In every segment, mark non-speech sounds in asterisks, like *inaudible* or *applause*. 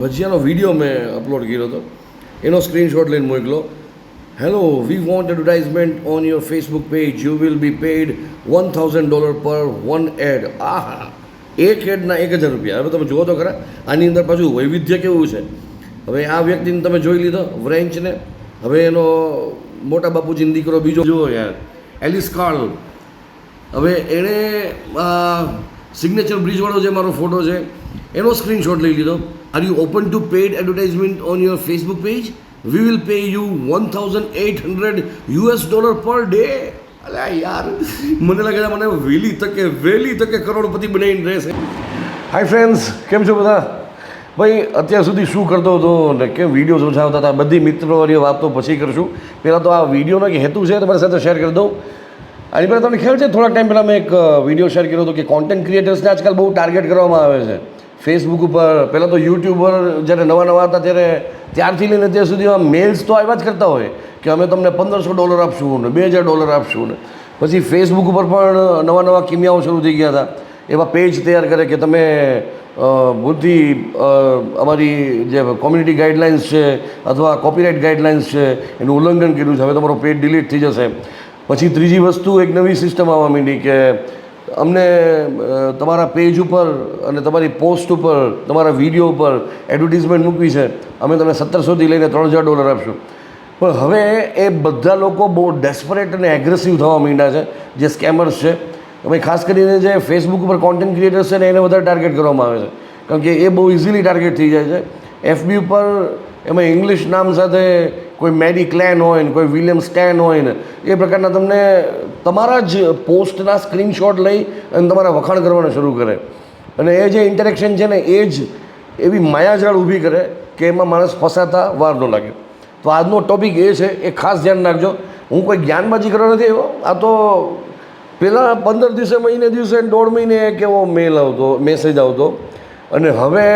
ભજીયાનો video મેં upload કર્યો હતો. એનો સ્ક્રીનશોટ લઈને મોકલો. Hello we want advertisement on your Facebook page you will be paid one thousand dollar per one ad આહા, એક એડના એક હજાર રૂપિયા. હવે તમે જુઓ તો ખરા, આની અંદર પાછું વૈવિધ્ય કેવું છે? હવે આ વ્યક્તિને તમે જોઈ લીધો વ્રેન્ચને હવે એનો મોટા બાપુજીનો દીકરો બીજો. જુઓ યાર એલિસ કાર્લ હવે એણે સિગ્નેચર બ્રિજવાળો જે મારો ફોટો છે એનો સ્ક્રીનશોટ લઈ લીધો are you open to paid advertisement on your Facebook page we will pay you one thousand eight hundred US dollar per day અલે યાર મને લાગે મને વહેલી તકે વહેલી તકે કરોડપતિ બનાવીને રહેશે હાય ફ્રેન્ડ્સ કેમ છો બધા ભાઈ અત્યાર સુધી શું કરતો હતો ને કેમ વિડીયોઝ ઓછા હતા બધી મિત્રોની વાત પછી કરશું પહેલાં તો આ વિડીયોનો કે હેતુ છે તમારી સાથે શેર કરી દઉં આની પહેલાં તમને ખ્યાલ છે થોડા ટાઈમ પહેલાં મેં એક વીડિયો શેર કર્યો હતો કે કોન્ટેન્ટ ક્રિએટર્સને આજકાલ બહુ ટાર્ગેટ કરવામાં આવે છે ફેસબુક ઉપર, પહેલાં તો યુટ્યુબર જ્યારે નવા નવા હતા ત્યારે ત્યારથી લઈને ત્યાં સુધીમાં મેલ્સ તો આવ્યા જ કરતા હોય કે અમે તમને પંદરસો ડોલર આપશું ને બે હજાર ડોલર આપશું ને પછી ફેસબુક ઉપર પણ નવા નવા કિમિયાઓ શરૂ થઈ ગયા હતા. એવા પેજ તૈયાર કરે કે તમે બુદ્ધિ અમારી જે કોમ્યુનિટી ગાઈડલાઇન્સ છે અથવા કોપીરાઇટ ગાઈડલાઇન્સ છે એનું ઉલ્લંઘન કર્યું છે. હવે તમારો પેજ ડિલીટ થઈ જશે. પછી ત્રીજી વસ્તુ એક નવી સિસ્ટમ આવવા માંડી કે અમને તમારા પેજ ઉપર અને તમારી પોસ્ટ ઉપર, તમારા વીડિયો ઉપર એડવર્ટિઝમેન્ટ મૂકવી છે. અમે તમને સત્તરસોથી લઈને ત્રણ હજાર ડોલર આપશું. પણ હવે એ બધા લોકો બહુ ડેસ્પરેટ અને એગ્રેસિવ થવા માંડ્યા છે, જે સ્કેમર્સ છે. અમે ખાસ કરીને જે ફેસબુક ઉપર કોન્ટેન્ટ ક્રિએટર્સ છે ને, એને વધારે ટાર્ગેટ કરવામાં આવે છે. કારણ કે એ બહુ ઇઝીલી ટાર્ગેટ થઈ જાય છે. એફબી ઉપર એમાં ઇંગ્લિશ નામ સાથે કોઈ મેરી ક્લેન હોય ને કોઈ વિલિયમ સ્ટેન હોય ને, એ પ્રકારના તમને તમારા જ પોસ્ટના સ્ક્રીનશોટ લઈ અને તમારા વખાણ કરવાનું શરૂ કરે. અને એ જે ઇન્ટરેક્શન છે ને, એ જ એવી માયાજાળ ઊભી કરે કે એમાં માણસ ફસાતા વાર ન લાગે. તો આજનો ટોપિક એ છે, એ ખાસ ધ્યાન રાખજો. હું કોઈ જ્ઞાનબાજી કરવા નથી આવ્યો. આ તો પહેલાં પંદર દિવસે, મહિને દિવસે, દોઢ મહિને એક એવો મેલ આવતો મેસેજ આવતો. અને હવે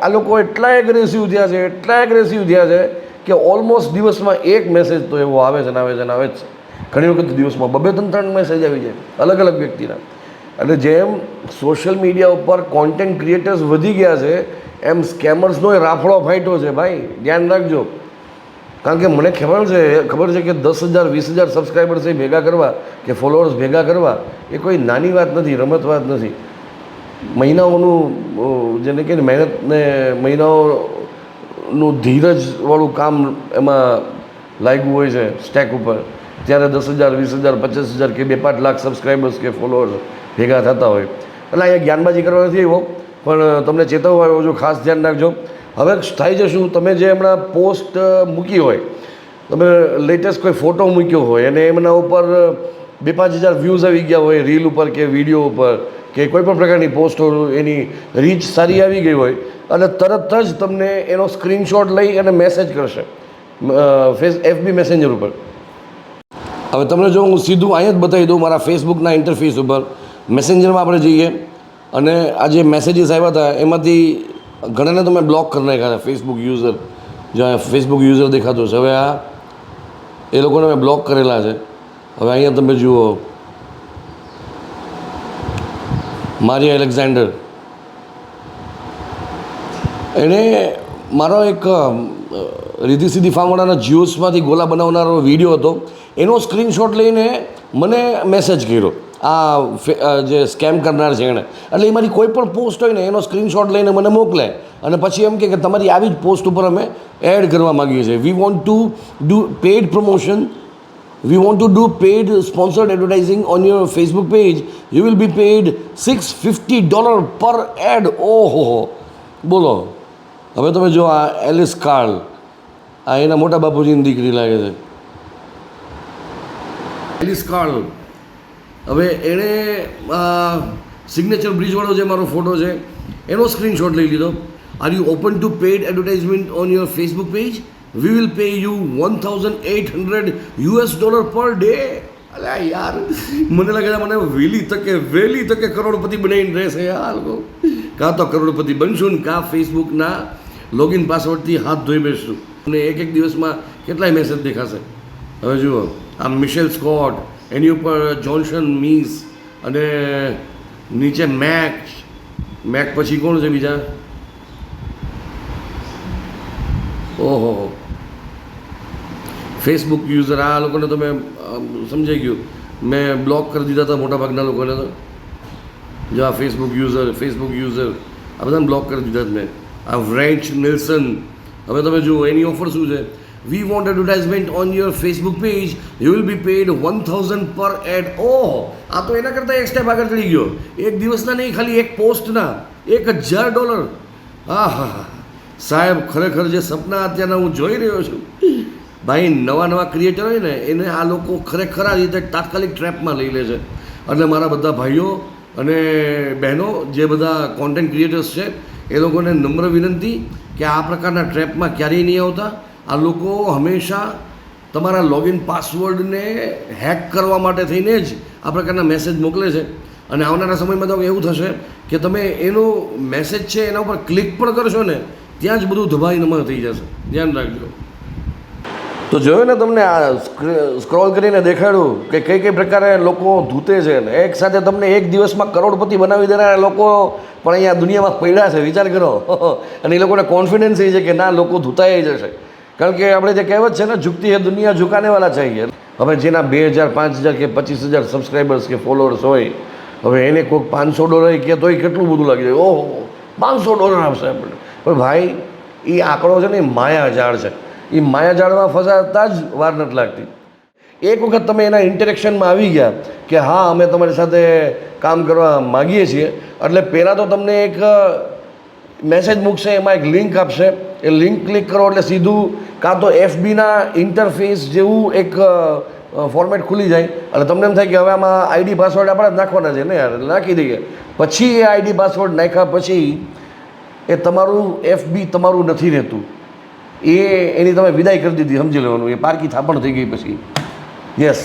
આ લોકો એટલા એગ્રેસિવ થયા છે, એટલા એગ્રેસિવ થયા છે કે ઓલમોસ્ટ દિવસમાં એક મેસેજ તો એવો આવે છે ને આવે છે ને આવે જ છે. ઘણી વખત દિવસમાં બબે ત્રણ ત્રણ મેસેજ આવી જાય, અલગ અલગ વ્યક્તિના. એટલે જેમ સોશિયલ મીડિયા ઉપર કોન્ટેન્ટ ક્રિએટર્સ વધી ગયા છે, એમ સ્કેમર્સનો એ રાફડો ફાટ્યો છે, ભાઈ, ધ્યાન રાખજો. કારણ કે મને ખબર છે ખબર છે કે દસ હજાર, વીસ હજાર સબસ્ક્રાઈબર્સ એ ભેગા કરવા, કે ફોલોઅર્સ ભેગા કરવા, એ કોઈ નાની વાત નથી, રમત વાત નથી. મહિનાઓનું જેને કે ને મહેનતને મહિનાઓનું ધીરજવાળું કામ એમાં લાગ્યું હોય છે સ્ટેક ઉપર. ત્યારે દસ હજાર, વીસ હજાર, પચાસ હજાર કે બે પાંચ લાખ સબસ્ક્રાઈબર્સ કે ફોલોઅર્સ ભેગા થતા હોય. એટલે અહીંયા જ્ઞાનબાજી કરવા નથી આવ્યો, પણ તમને ચેતવવા આવ્યો છું, ખાસ ધ્યાન રાખજો. હવે થાય છે શું? તમે જે હમણાં પોસ્ટ મૂકી હોય, તમે લેટેસ્ટ કોઈ ફોટો મૂક્યો હોય, અને એમના ઉપર બે પાંચ હજાર વ્યૂઝ આવી ગયા હોય રીલ ઉપર કે વીડિયો ઉપર, કે કોઈ પણ પ્રકારની પોસ્ટો એની રીચ સારી આવી ગઈ હોય, અને તરત જ તમને એનો સ્ક્રીનશોટ લઈ અને મેસેજ કરશે ફેસ એફબી મેસેન્જર ઉપર. હવે તમને જો હું સીધું અહીંયા જ બતાવી દઉં મારા ફેસબુકના ઇન્ટરફેસ ઉપર. મેસેન્જરમાં આપણે જઈએ, અને આ જે મેસેજીસ આવ્યા હતા, એમાંથી ઘણાને તો મેં બ્લોક કરી નાખ્યા ફેસબુક યુઝર જ્યાં ફેસબુક યુઝર દેખાતો છે. હવે આ એ લોકોને મેં બ્લોક કરેલા છે. હવે અહીંયા તમે જુઓ. મારી એલેક્ઝાન્ડર. એણે મારો એક રીધી સીધી ફાર્મવાળાના જ્યુસમાંથી ગોલા બનાવનારો વીડિયો હતો. એનો સ્ક્રીનશોટ લઈને મને મેસેજ કર્યો. આ જે સ્કેમ કરનાર છે એણે. એટલે એ મારી કોઈ પણ પોસ્ટ હોય ને, એનો સ્ક્રીનશોટ લઈને મને મોકલે. અને પછી એમ કે તમારી આવી જ પોસ્ટ ઉપર અમે એડ કરવા માગીએ છીએ. We want to do paid promotion We want to do paid sponsored advertising on your Facebook page. You will be paid $650 per ad. ઓહો બોલો હવે તમે જો આ એલિસ કાર્લ આ એના મોટા બાપુજીની દીકરી લાગે છે એલિસ કાર્લ હવે એણે સિગ્નેચર બ્રિજવાળો જે મારો ફોટો છે, એનો સ્ક્રીનશોટ લઈ લીધો are you open to paid advertisement on your Facebook page we will pay you one thousand eight hundred US dollar per day અરે યાર, મને લાગે છે મને વહેલી તકે વહેલી તકે કરોડપતિ બનાવીને રહેશે લોકો કાં. તો કરોડપતિ બનશું ને કાં ફેસબુકના લોગિન પાસવર્ડથી હાથ ધોઈ બેસશું. અને એક એક દિવસમાં કેટલાય મેસેજ દેખાશે. હવે જુઓ, આ મિશેલ સ્કોટ એની ઉપર જોન્સન મીસ અને નીચે મેક મેક પછી કોણ છે બીજા ઓહો ફેસબુક યુઝર આ લોકોને તો મેં સમજાઈ ગયું. મેં બ્લોક કરી દીધા હતા મોટાભાગના લોકોને તો. જો આ ફેસબુક યુઝર ફેસબુક યુઝર આ બધાને બ્લોક કરી દીધા જ મેં. આ વ્રેન્ચ નિલ્સન હવે તમે જુઓ, એની ઓફર શું છે? We want advertisement on your Facebook page you will be paid one thousand per ad ઓહ, આ તો એના કરતાં એક સ્ટેપ આગળ ચડી ગયો. એક દિવસના નહીં, ખાલી એક પોસ્ટના એક હજાર ડોલર હા હા હા સાહેબ, ખરેખર જે સપના અત્યારના હું જોઈ રહ્યો છું ભાઈ, નવા નવા ક્રિએટર હોય ને, એને આ લોકો ખરેખર આ રીતે તાત્કાલિક ટ્રેપમાં લઈ લે છે. એટલે મારા બધા ભાઈઓ અને બહેનો, જે બધા કોન્ટેન્ટ ક્રિએટર્સ છે, એ લોકોને નમ્ર વિનંતી કે આ પ્રકારના ટ્રેપમાં ક્યારેય નહીં આવતા. આ લોકો હંમેશા તમારા લોગિન પાસવર્ડને હેક કરવા માટે થઈને જ આ પ્રકારના મેસેજ મોકલે છે. અને આવનારા સમયમાં તો એવું થશે કે તમે એનો મેસેજ છે એના ઉપર ક્લિક પણ કરશો ને, ત્યાં જ બધું ધબાઈ નમા થઈ જશે. ધ્યાન રાખજો. તો જોયું ને તમને આ સ્ક્રોલ કરીને દેખાડ્યું કે કઈ કઈ પ્રકારે લોકો ધૂતે છે ને? એક સાથે તમને એક દિવસમાં કરોડપતિ બનાવી દેનારા લોકો પણ અહીંયા દુનિયામાં પડ્યા છે, વિચાર કરો. *laughs* અને એ લોકોને કોન્ફિડન્સ એ છે કે ના, લોકો ધૂતાઈ જશે કારણ કે આપણે જે કહેવત છે ને ઝૂકતી હે દુનિયા ઝુકાનેવાલા ચાહીએ. હવે જેના બે હજાર, પાંચ હજાર કે પચીસ હજાર સબસ્ક્રાઈબર્સ કે ફોલોઅર્સ હોય, હવે એને કોઈક પાંચસો ડોલર કે તોય કેટલું બધું લાગી જાય? ઓહો, પાંચસો ડોલર આપશે પણ ભાઈ, એ આંકડો છે ને, એ માયા હજાર છે. એ માયાજાળમાં ફસાતા જ વાર નથી લાગતી. એક વખત તમે એના ઇન્ટરેક્શનમાં આવી ગયા કે હા, અમે તમારી સાથે કામ કરવા માગીએ છીએ, એટલે પહેલાં તો તમને એક મેસેજ મૂકશે, એમાં એક લિંક આપશે. એ લિંક ક્લિક કરો એટલે સીધું કાં તો એફબીના ઇન્ટરફેસ જેવું એક ફોર્મેટ ખુલી જાય. એટલે તમને એમ થાય કે હવે આમાં આઈડી પાસવર્ડ આપણે જ નાખવાના છે ને યાર નાખી દઈએ. પછી એ આઈડી પાસવર્ડ નાખ્યા પછી એ તમારું એફબી તમારું નથી રહેતું. એ એની તમે વિદાય કરી દીધી, સમજી લેવાનું. એ પારકી થાપણ થઈ ગઈ પછી. યસ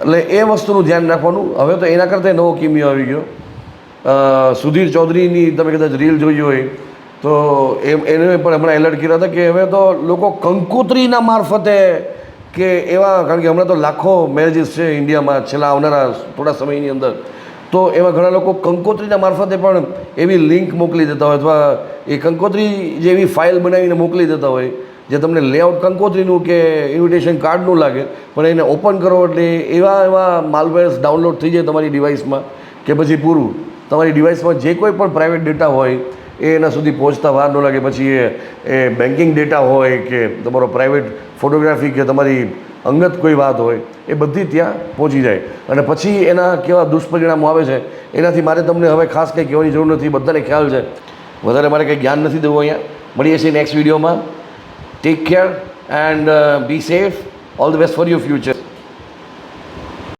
એટલે એ વસ્તુનું ધ્યાન રાખવાનું. હવે તો એના કરતાં નવો કિમિયો આવી ગયો. સુધીર ચૌધરીની તમે કદાચ રીલ જોઈ હોય, તો એમ, એને પણ હમણાં એલર્ટ કર્યા હતા કે હવે તો લોકો કંકોત્રીના મારફતે કે એવા, કારણ કે હમણાં તો લાખો મેરેજીસ છે ઇન્ડિયામાં છેલ્લા આવનારા થોડા સમયની અંદર. તો એવા ઘણા લોકો કંકોત્રીના મારફતે પણ એવી લિંક મોકલી દેતા હોય અથવા એ કંકોત્રી જેવી ફાઇલ બનાવીને મોકલી દેતા હોય, જે તમને લેઆઉટ કંકોત્રીનું કે ઇન્વિટેશન કાર્ડનું લાગે, પણ એને ઓપન કરો એટલે એવા એવા માલવેર્સ ડાઉનલોડ થઈ જાય તમારી ડિવાઇસમાં કે પછી પૂરું. તમારી ડિવાઇસમાં જે કોઈ પણ પ્રાઇવેટ ડેટા હોય, એ એના સુધી પહોંચતા વાર ન લાગે. પછી એ બેન્કિંગ ડેટા હોય કે તમારો પ્રાઇવેટ ફોટોગ્રાફી કે તમારી અંગત કોઈ વાત હોય, એ બધી ત્યાં પહોંચી જાય. અને પછી એના કેવા દુષ્પરિણામો આવે છે, એનાથી મારે તમને હવે ખાસ કંઈ કહેવાની જરૂર નથી, બધાને ખ્યાલ છે. વધારે મારે કંઈ જ્ઞાન નથી દેવું અહીંયા. મળીએ છીએ નેક્સ્ટ વિડીયોમાં take care and be safe all the best for your future